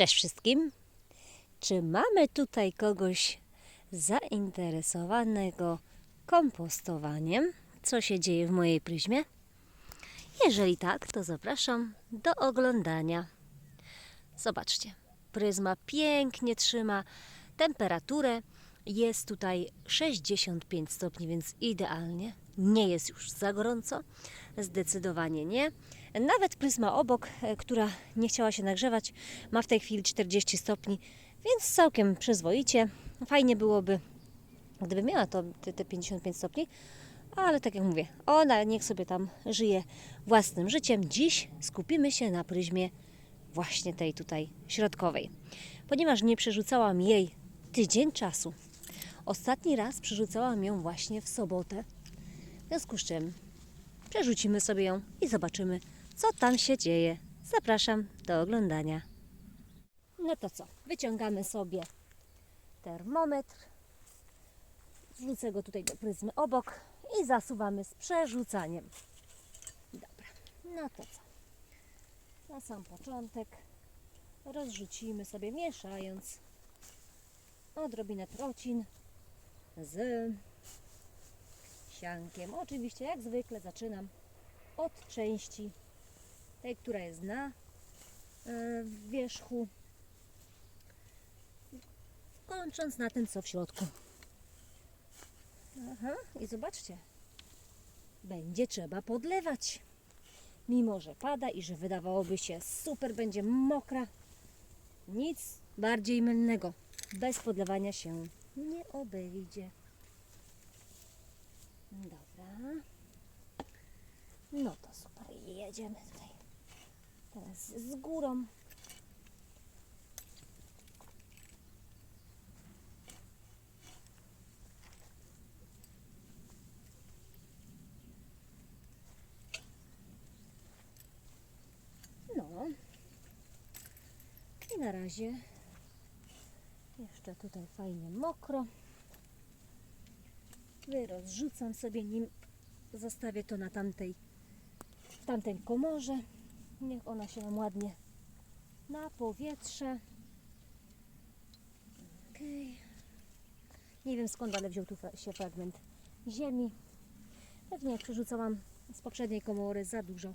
Cześć wszystkim. Czy mamy tutaj kogoś zainteresowanego kompostowaniem? Co się dzieje w mojej pryzmie? Jeżeli tak, to zapraszam do oglądania. Zobaczcie, pryzma pięknie trzyma temperaturę. Jest tutaj 65 stopni, więc idealnie. Nie jest już za gorąco, zdecydowanie nie. Nawet pryzma obok, e, która nie chciała się nagrzewać, ma w tej chwili 40 stopni, więc całkiem przyzwoicie. Fajnie byłoby, gdyby miała to te, te 55 stopni, ale tak jak mówię, ona niech sobie tam żyje własnym życiem. Dziś skupimy się na pryzmie właśnie tej tutaj środkowej. Ponieważ nie przerzucałam jej tydzień czasu. Ostatni raz przerzucałam ją właśnie w sobotę. W związku z czym przerzucimy sobie ją i zobaczymy, co tam się dzieje. Zapraszam do oglądania. No to co? Wyciągamy sobie termometr. Wrzucę go tutaj do pryzmy obok i zasuwamy z przerzucaniem. Dobra, no to co? Na sam początek rozrzucimy sobie mieszając odrobinę trocin z siankiem. Oczywiście jak zwykle zaczynam od części tej, która jest na e, wierzchu, kończąc na tym, co w środku. Aha, i zobaczcie, będzie trzeba podlewać. Mimo, że pada i że wydawałoby się super, będzie mokra, nic bardziej mylnego. Bez podlewania się nie obejdzie. Dobra. No to super, jedziemy tutaj. Teraz z górą. No. I na razie jeszcze tutaj fajnie mokro. Rozrzucam sobie nim. Zostawię to na tamtej, tamtej komorze. Niech ona się nam ładnie na powietrze. Okej. Nie wiem skąd, ale wziął tu się fragment ziemi. Pewnie jak przerzucałam z poprzedniej komory za dużo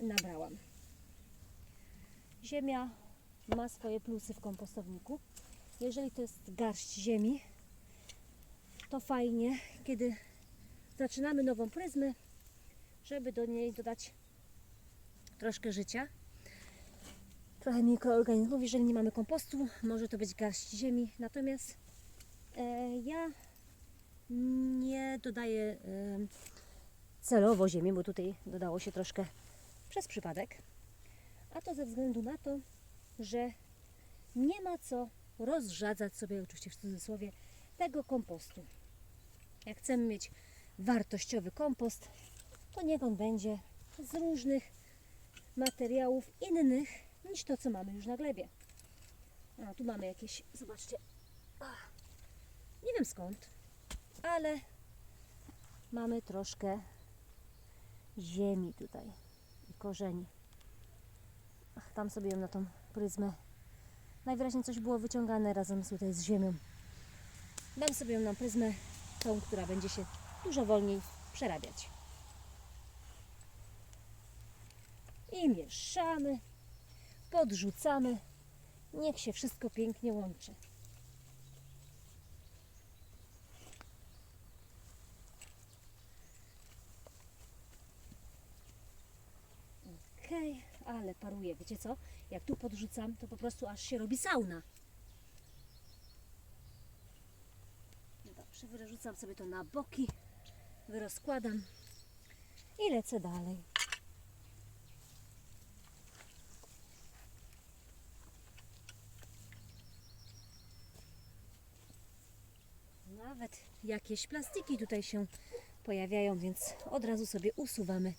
nabrałam. Ziemia ma swoje plusy w kompostowniku. Jeżeli to jest garść ziemi, to fajnie, kiedy zaczynamy nową pryzmę, żeby do niej dodać troszkę życia, trochę mikroorganizmów. Jeżeli nie mamy kompostu, może to być garść ziemi. Natomiast e, ja nie dodaję e, celowo ziemi, bo tutaj dodało się troszkę przez przypadek. A to ze względu na to, że nie ma co rozrzadzać sobie, oczywiście w cudzysłowie, tego kompostu. Jak chcemy mieć wartościowy kompost, to niech on będzie z różnych materiałów innych niż to, co mamy już na glebie. A tu mamy jakieś, zobaczcie, ach, nie wiem skąd, ale mamy troszkę ziemi tutaj i korzeni. Ach, tam sobie ją na tą pryzmę. Najwyraźniej coś było wyciągane razem z, tutaj z ziemią. Dam sobie ją na pryzmę, tą, która będzie się dużo wolniej przerabiać. I mieszamy, podrzucamy. Niech się wszystko pięknie łączy. Okej, ale paruje. Wiecie co? Jak tu podrzucam, to po prostu aż się robi sauna. No Dobrze, wyrzucam sobie to na boki, wyrozkładam i lecę dalej. Nawet jakieś plastiki tutaj się pojawiają, więc od razu sobie usuwamy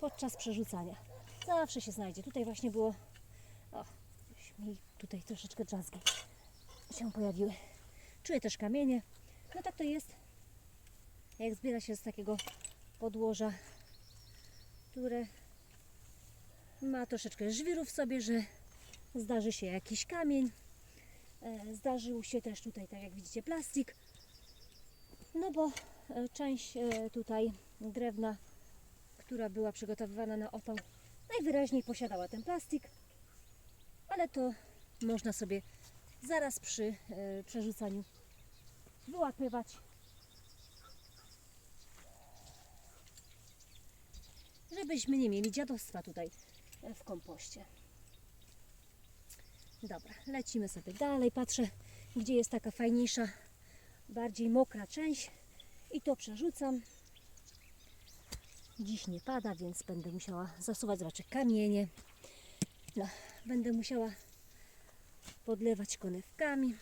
podczas przerzucania. Zawsze się znajdzie. Tutaj właśnie było. O, mi tutaj troszeczkę drzazgi się pojawiły. Czuję też kamienie. No tak to jest, jak zbiera się z takiego podłoża, które ma troszeczkę żwiru w sobie, że zdarzy się jakiś kamień, e, zdarzył się też tutaj, tak jak widzicie, plastik. No bo e, część e, tutaj drewna, która była przygotowywana na opał, najwyraźniej posiadała ten plastik, ale to można sobie zaraz przy e, przerzucaniu wyłapywać. Żebyśmy nie mieli dziadostwa tutaj w kompoście. Dobra, lecimy sobie dalej. Patrzę, gdzie jest taka fajniejsza, bardziej mokra część i to przerzucam. Dziś nie pada, więc będę musiała zasuwać, zobaczę, kamienie. No, będę musiała podlewać konewkami.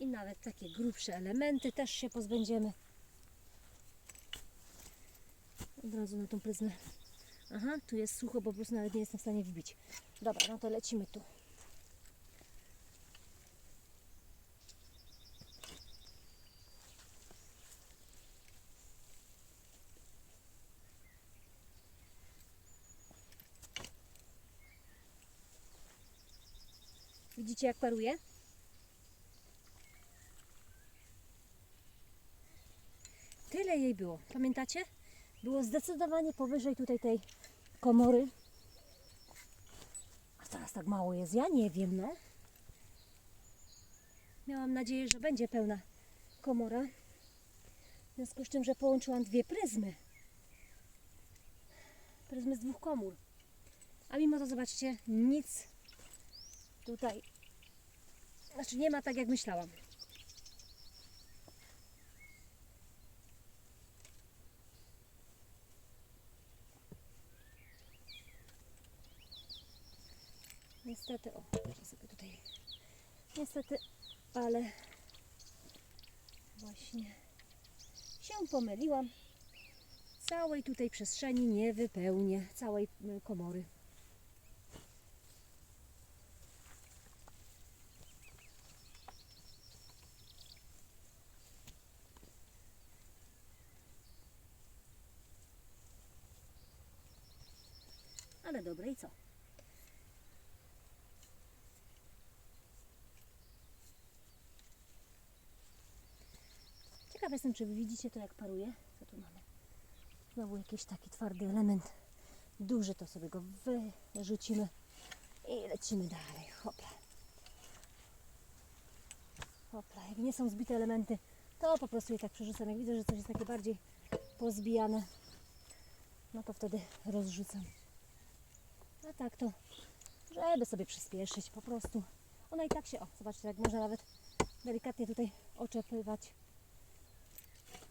I nawet takie grubsze elementy też się pozbędziemy. Od razu na tą pryzmę. Aha, tu jest sucho, po prostu nawet nie jestem w stanie wbić. Dobra, no to lecimy tu. Widzicie jak paruje? Tyle jej było. Pamiętacie? Było zdecydowanie powyżej tutaj tej komory. A teraz tak mało jest. Ja nie wiem, no. Miałam nadzieję, że będzie pełna komora. W związku z tym, że połączyłam dwie pryzmy. Pryzmy z dwóch komór. A mimo to zobaczcie, nic tutaj. Znaczy nie ma tak jak myślałam. Niestety, o, muszę sobie tutaj. Niestety, ale właśnie się pomyliłam. Całej tutaj przestrzeni nie wypełnię, całej y, komory. Ale dobre i co? Ciekawa jestem, czy wy widzicie to, jak paruje. Co tu mamy? Znowu jakiś taki twardy element. Duży, to sobie go wyrzucimy i lecimy dalej. Hopla. Hopla. Jak nie są zbite elementy, to po prostu je tak przerzucam. Jak widzę, że coś jest takie bardziej pozbijane, no to wtedy rozrzucam. A tak to, żeby sobie przyspieszyć po prostu. Ona i tak się, o, zobaczcie, jak można nawet delikatnie tutaj oczepywać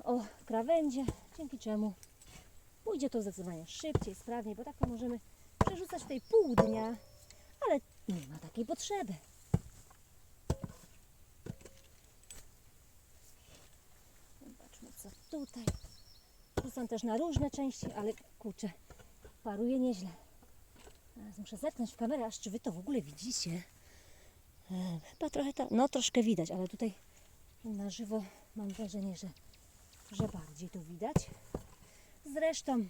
o krawędzie, dzięki czemu pójdzie to zdecydowanie szybciej, sprawniej, bo tak to możemy przerzucać tutaj pół dnia, ale nie ma takiej potrzeby. Zobaczmy co tutaj. Rzucam też na różne części, ale kurczę, paruje nieźle. Teraz muszę zerknąć w kamerę, aż czy wy to w ogóle widzicie. E, Chyba trochę ta, no troszkę widać, ale tutaj na żywo mam wrażenie, że że bardziej to widać. Zresztą,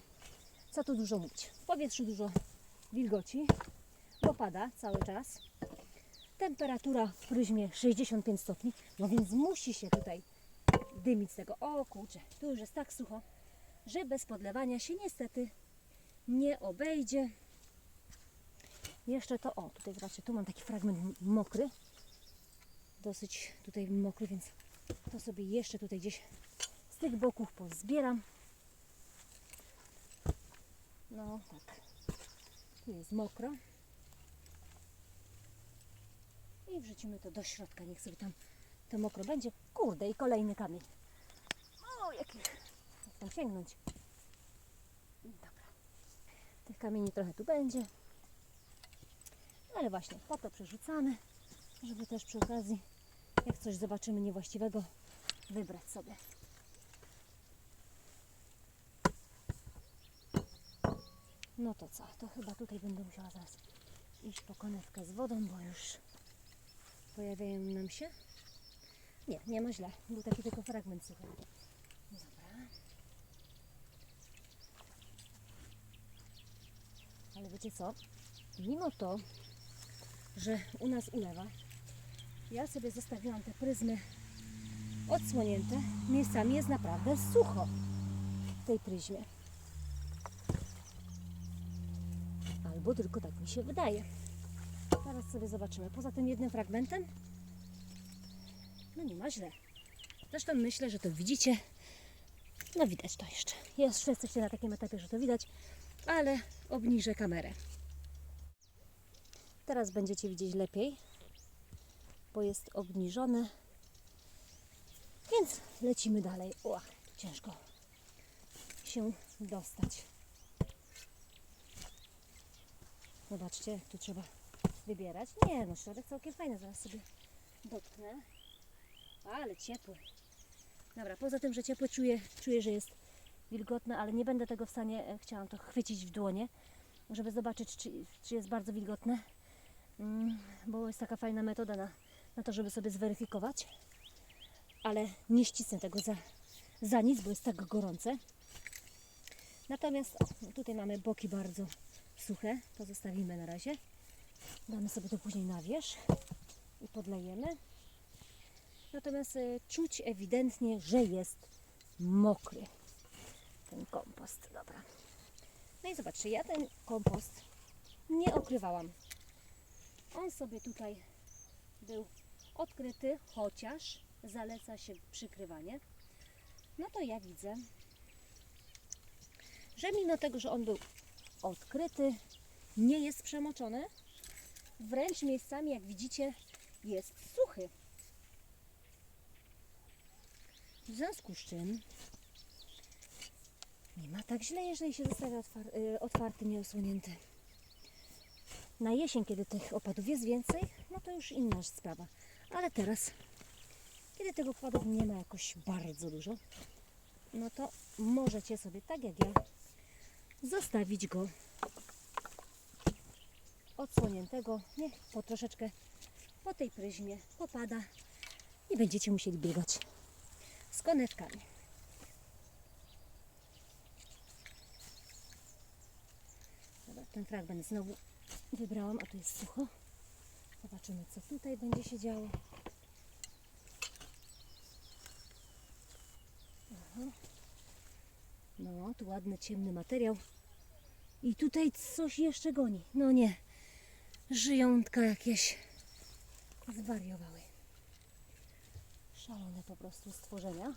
co tu dużo mówić, w powietrzu dużo wilgoci, bo pada cały czas. Temperatura w pryzmie 65 stopni, no więc musi się tutaj dymić z tego. O kurczę, tu już jest tak sucho, że bez podlewania się niestety nie obejdzie. Jeszcze to, o tutaj zobaczcie, tu mam taki fragment mokry, dosyć tutaj mokry, więc to sobie jeszcze tutaj gdzieś z tych boków pozbieram. No tak. Tu jest mokro. I wrzucimy to do środka. Niech sobie tam to mokro będzie. Kurde, i kolejny kamień. O, jaki. Jak tam sięgnąć. Dobra. Tych kamieni trochę tu będzie. Ale właśnie, po to przerzucamy, żeby też przy okazji, jak coś zobaczymy niewłaściwego, wybrać sobie. No to co, to chyba tutaj będę musiała zaraz iść po konewkę z wodą, bo już pojawiają nam się. Nie, nie ma źle. Był taki tylko fragment suchy. No dobra. Ale wiecie co? Mimo to, że u nas ulewa, ja sobie zostawiłam te pryzmy odsłonięte. Miejscami jest naprawdę sucho w tej pryzmie. Albo tylko tak mi się wydaje. Zaraz sobie zobaczymy. Poza tym jednym fragmentem, no nie ma źle. Zresztą myślę, że to widzicie. No widać to jeszcze. Jeszcze jesteście na takim etapie, że to widać, ale obniżę kamerę. Teraz będziecie widzieć lepiej, bo jest obniżone. Więc lecimy dalej. O, ciężko się dostać. Zobaczcie, jak tu trzeba wybierać. Nie, no środek całkiem fajny, zaraz sobie dotknę. Ale ciepły. Dobra, poza tym, że ciepły czuję, czuję, że jest wilgotne, ale nie będę tego w stanie, e, chciałam to chwycić w dłonie, żeby zobaczyć, czy, czy jest bardzo wilgotne, Mm, bo jest taka fajna metoda na, na to, żeby sobie zweryfikować, ale nie ścisnę tego za, za nic, bo jest tak gorące. Natomiast o, tutaj mamy boki bardzo suche, to zostawimy na razie. Damy sobie to później na wierzch i podlejemy. Natomiast e, czuć ewidentnie, że jest mokry ten kompost. Dobra. No i zobaczcie, ja ten kompost nie okrywałam. On sobie tutaj był odkryty, chociaż zaleca się przykrywanie. No to ja widzę, że mimo tego, że on był odkryty, nie jest przemoczony, wręcz miejscami, jak widzicie, jest suchy. W związku z czym nie ma tak źle, jeżeli się zostawia y, otwarty, nieosłonięty. Na jesień, kiedy tych opadów jest więcej, no to już inna sprawa. Ale teraz, kiedy tych opadów nie ma jakoś bardzo dużo, no to możecie sobie, tak jak ja, zostawić go odsłoniętego, niech po troszeczkę po tej pryzmie popada i będziecie musieli biegać z konewkami. Dobra, ten fragment znowu wybrałam, a tu jest sucho. Zobaczymy, co tutaj będzie się działo. Aha. No, tu ładny, ciemny materiał. I tutaj coś jeszcze goni. No nie. Żyjątka jakieś zwariowały. Szalone po prostu stworzenia.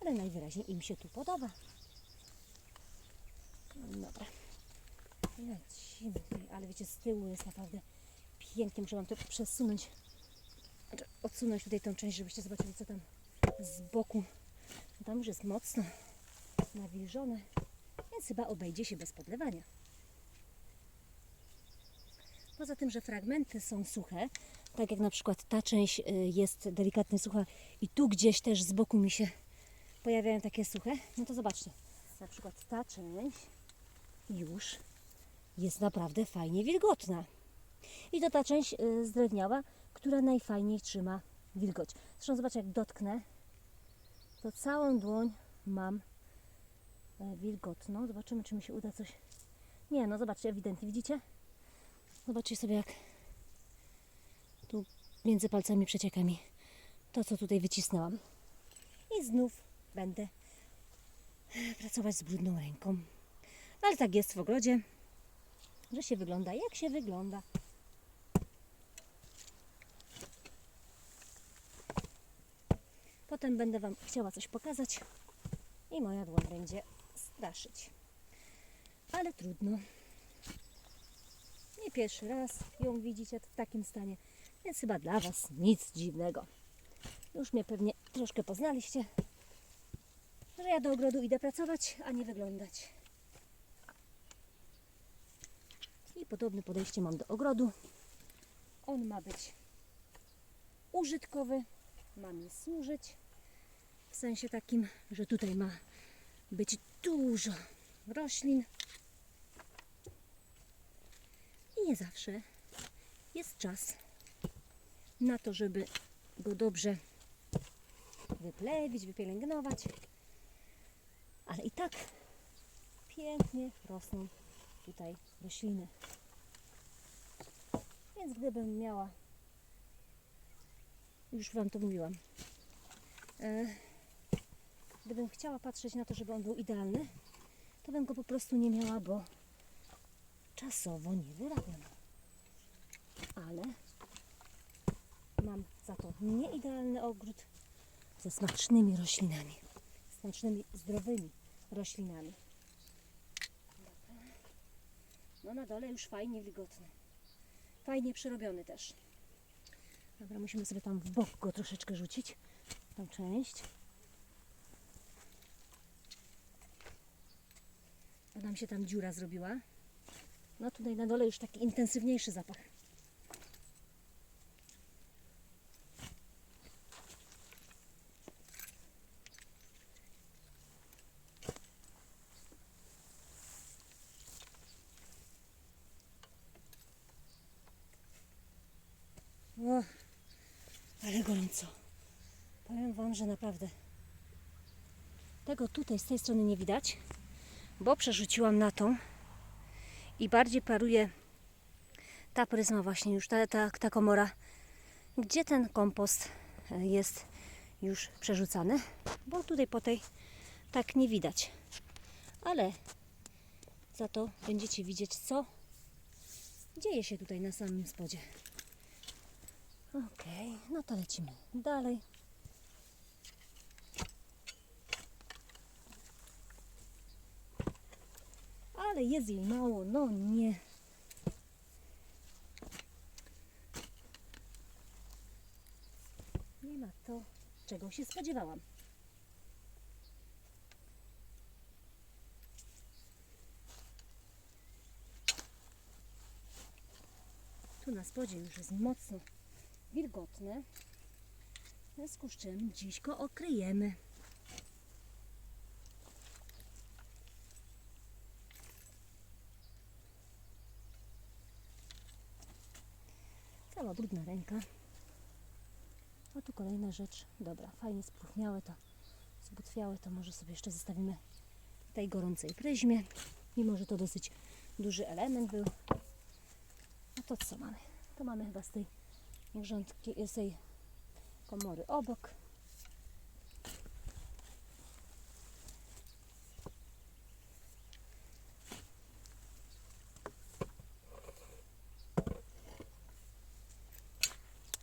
Ale najwyraźniej im się tu podoba. Dobra. Lecimy ale wiecie, z tyłu jest naprawdę pięknie. Muszę Wam to przesunąć, znaczy odsunąć tutaj tą część, żebyście zobaczyli, co tam z boku. Tam już jest mocno nawilżone, więc chyba obejdzie się bez podlewania. Poza tym, że fragmenty są suche, tak jak na przykład ta część y, jest delikatnie sucha i tu gdzieś też z boku mi się pojawiają takie suche, no to zobaczcie, na przykład ta część już jest naprawdę fajnie wilgotna. I to ta część y, zdrewniała, która najfajniej trzyma wilgoć. Zresztą zobaczcie, jak dotknę, to całą dłoń mam e, wilgotną. Zobaczymy, czy mi się uda coś. Nie, no zobaczcie, ewidentnie, widzicie? Zobaczcie sobie, jak tu między palcami przecieka mi to, co tutaj wycisnęłam. I znów będę e, pracować z brudną ręką. No, ale tak jest w ogrodzie, że się wygląda jak się wygląda. Potem będę Wam chciała coś pokazać i moja dłoń będzie straszyć. Ale trudno. Nie pierwszy raz ją widzicie w takim stanie, więc chyba dla Was nic dziwnego. Już mnie pewnie troszkę poznaliście, że ja do ogrodu idę pracować, a nie wyglądać. I podobne podejście mam do ogrodu. On ma być użytkowy, ma mi służyć. W sensie takim, że tutaj ma być dużo roślin. I nie zawsze jest czas na to, żeby go dobrze wyplewić, wypielęgnować. Ale i tak pięknie rosną tutaj rośliny. Więc gdybym miała, już Wam to mówiłam, e, gdybym chciała patrzeć na to, żeby on był idealny, to bym go po prostu nie miała, bo czasowo nie wyrabiam. Ale mam za to nieidealny ogród ze smacznymi roślinami, smacznymi, zdrowymi roślinami. No na dole już fajnie wilgotny. Fajnie przerobiony też. Dobra, musimy sobie tam w bok go troszeczkę rzucić, tą część. Bo nam się tam dziura zrobiła. No tutaj na dole już taki intensywniejszy zapach. O, ale gorąco. Powiem Wam, że naprawdę tego tutaj z tej strony nie widać, bo przerzuciłam na tą i bardziej paruje ta pryzma właśnie już, ta, ta, ta komora, gdzie ten kompost e, jest już przerzucany, bo tutaj po tej tak nie widać. Ale za to będziecie widzieć, co dzieje się tutaj na samym spodzie. Okej, no to lecimy dalej. Ale jest jej mało, no nie. Nie ma to, czego się spodziewałam. Tu na spodzie już jest mocno wilgotne. W związku z czym dziś go okryjemy. Cała brudna ręka. A tu kolejna rzecz. Dobra, fajnie spróchniałe to, zbutwiałe to może sobie jeszcze zostawimy w tej gorącej pryzmie. Mimo, że to dosyć duży element był. No to co mamy? To mamy chyba z tej grządki, z tej komory obok.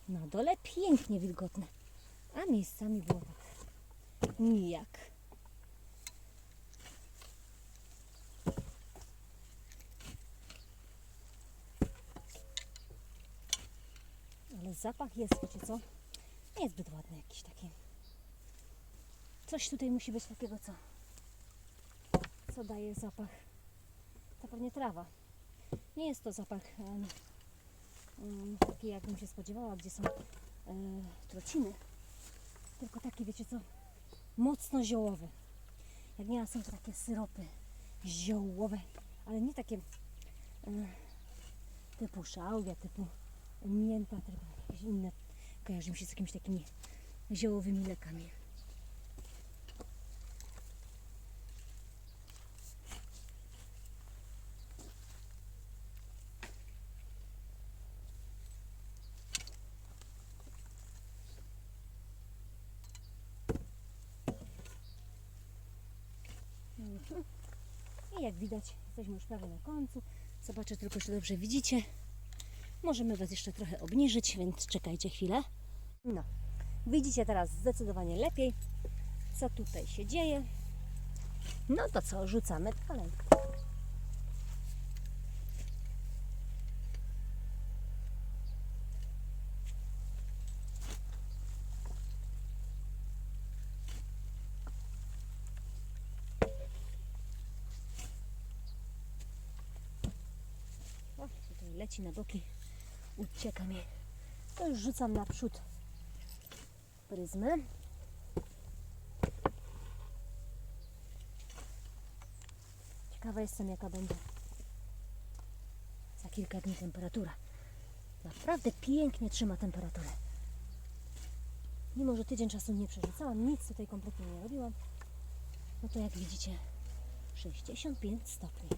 Na dole pięknie wilgotne, a miejscami było tak nijak. Ale zapach jest, wiecie co? Niezbyt ładny jakiś taki. Coś tutaj musi być takiego, co? Co daje zapach? To pewnie trawa. Nie jest to zapach em, em, taki, jakbym się spodziewała, gdzie są e, trociny. Tylko taki, wiecie co? Mocno ziołowy. Jak nie są to takie syropy ziołowe, ale nie takie e, typu szałwia, typu mięta, tylko jakieś inne. Kojarzy mi się z jakimiś takimi ziołowymi lekami. I jak widać, jesteśmy już prawie na końcu. Zobaczę tylko, czy dobrze widzicie. Możemy Was jeszcze trochę obniżyć, więc czekajcie chwilę. No, widzicie teraz zdecydowanie lepiej, co tutaj się dzieje. No to co, rzucamy dalej. O, tutaj leci na boki, ucieka mi. To już rzucam naprzód pryzmy. Ciekawa jestem, jaka będzie za kilka dni temperatura. Naprawdę pięknie trzyma temperaturę. Mimo, że tydzień czasu nie przerzucałam, nic tutaj kompletnie nie robiłam, no to jak widzicie, 65 stopni.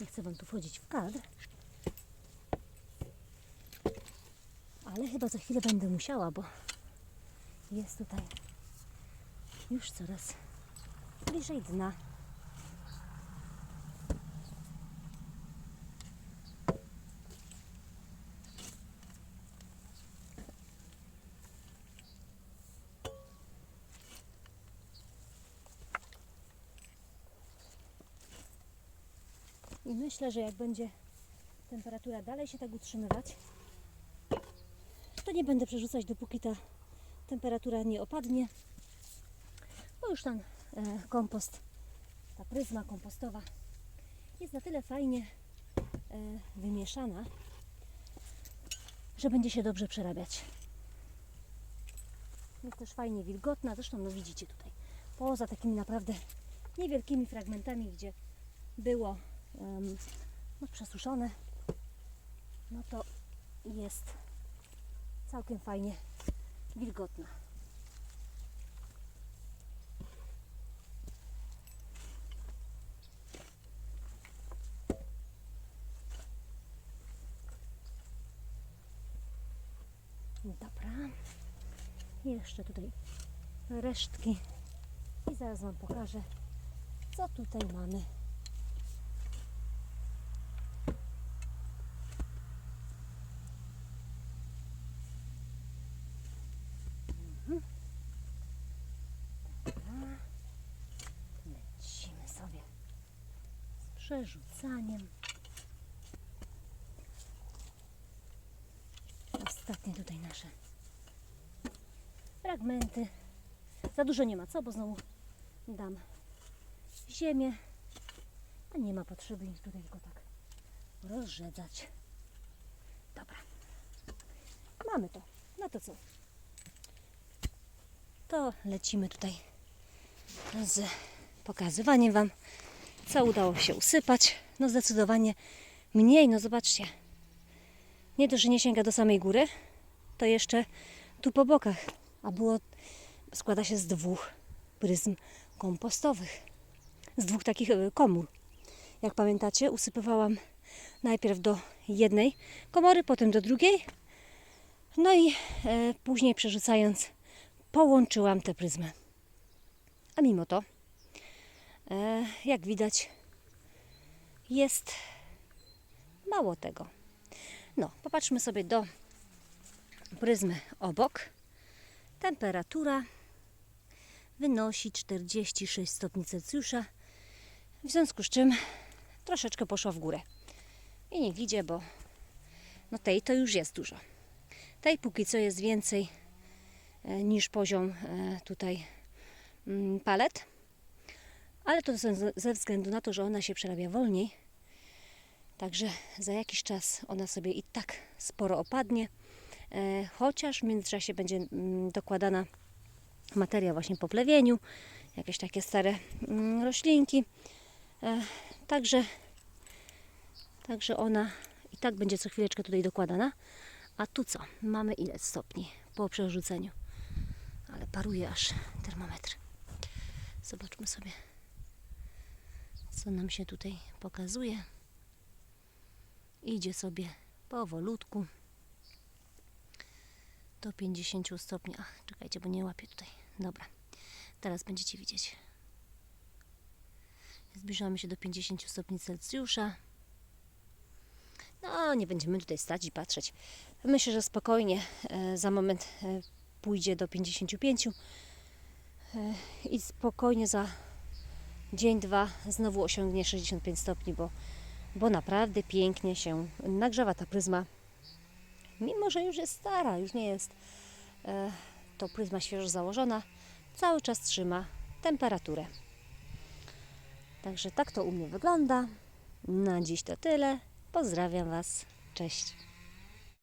Nie chcę Wam tu wchodzić w kadr. Ale chyba za chwilę będę musiała, bo jest tutaj już coraz bliżej dna. I myślę, że jak będzie temperatura dalej się tak utrzymywać, to nie będę przerzucać, dopóki ta temperatura nie opadnie. Bo już ten kompost, ta pryzma kompostowa jest na tyle fajnie e, wymieszana, że będzie się dobrze przerabiać. Jest też fajnie wilgotna, zresztą no widzicie tutaj, poza takimi naprawdę niewielkimi fragmentami, gdzie było no, przesuszone, no to jest całkiem fajnie wilgotna. Dobra. Jeszcze tutaj resztki i zaraz Wam pokażę, co tutaj mamy. Lecimy sobie z przerzucaniem. Ostatnie tutaj nasze fragmenty. Za dużo nie ma co, bo znowu dam ziemię, a nie ma potrzeby ich tutaj tylko tak rozrzedzać. Dobra. Mamy to. No to co? To lecimy tutaj z pokazywaniem Wam, co udało się usypać. No zdecydowanie mniej, no zobaczcie. Nie to, że nie sięga do samej góry, to jeszcze tu po bokach. A było, składa się z dwóch pryzm kompostowych. Z dwóch takich e, komór. Jak pamiętacie, usypywałam najpierw do jednej komory, potem do drugiej. No i e, później przerzucając, połączyłam te pryzmy. A mimo to, jak widać, jest mało tego. No, popatrzmy sobie do pryzmy obok. Temperatura wynosi 46 stopni Celsjusza, w związku z czym troszeczkę poszła w górę. I niech idzie, bo no tej to już jest dużo. Tej póki co jest więcej e, niż poziom e, tutaj mm, palet, ale to ze, względu na to, że ona się przerabia wolniej. Także za jakiś czas ona sobie i tak sporo opadnie, e, chociaż w międzyczasie będzie mm, dokładana materia właśnie po plewieniu, jakieś takie stare mm, roślinki. E, Także, także ona i tak będzie co chwileczkę tutaj dokładana. A tu co? Mamy ile stopni po przerzuceniu? Ale paruje aż termometr. Zobaczmy sobie, co nam się tutaj pokazuje. Idzie sobie powolutku do 50 stopni. Ach, czekajcie, bo nie łapię tutaj. Dobra, teraz będziecie widzieć. Zbliżamy się do 50 stopni Celsjusza. No, nie będziemy tutaj stać i patrzeć. Myślę, że spokojnie e, za moment e, pójdzie do 55 e, i spokojnie za dzień, dwa znowu osiągnie 65 stopni, bo, bo naprawdę pięknie się nagrzewa ta pryzma. Mimo, że już jest stara, już nie jest e, to pryzma świeżo założona, cały czas trzyma temperaturę. Także tak to u mnie wygląda. Na dziś to tyle. Pozdrawiam Was. Cześć.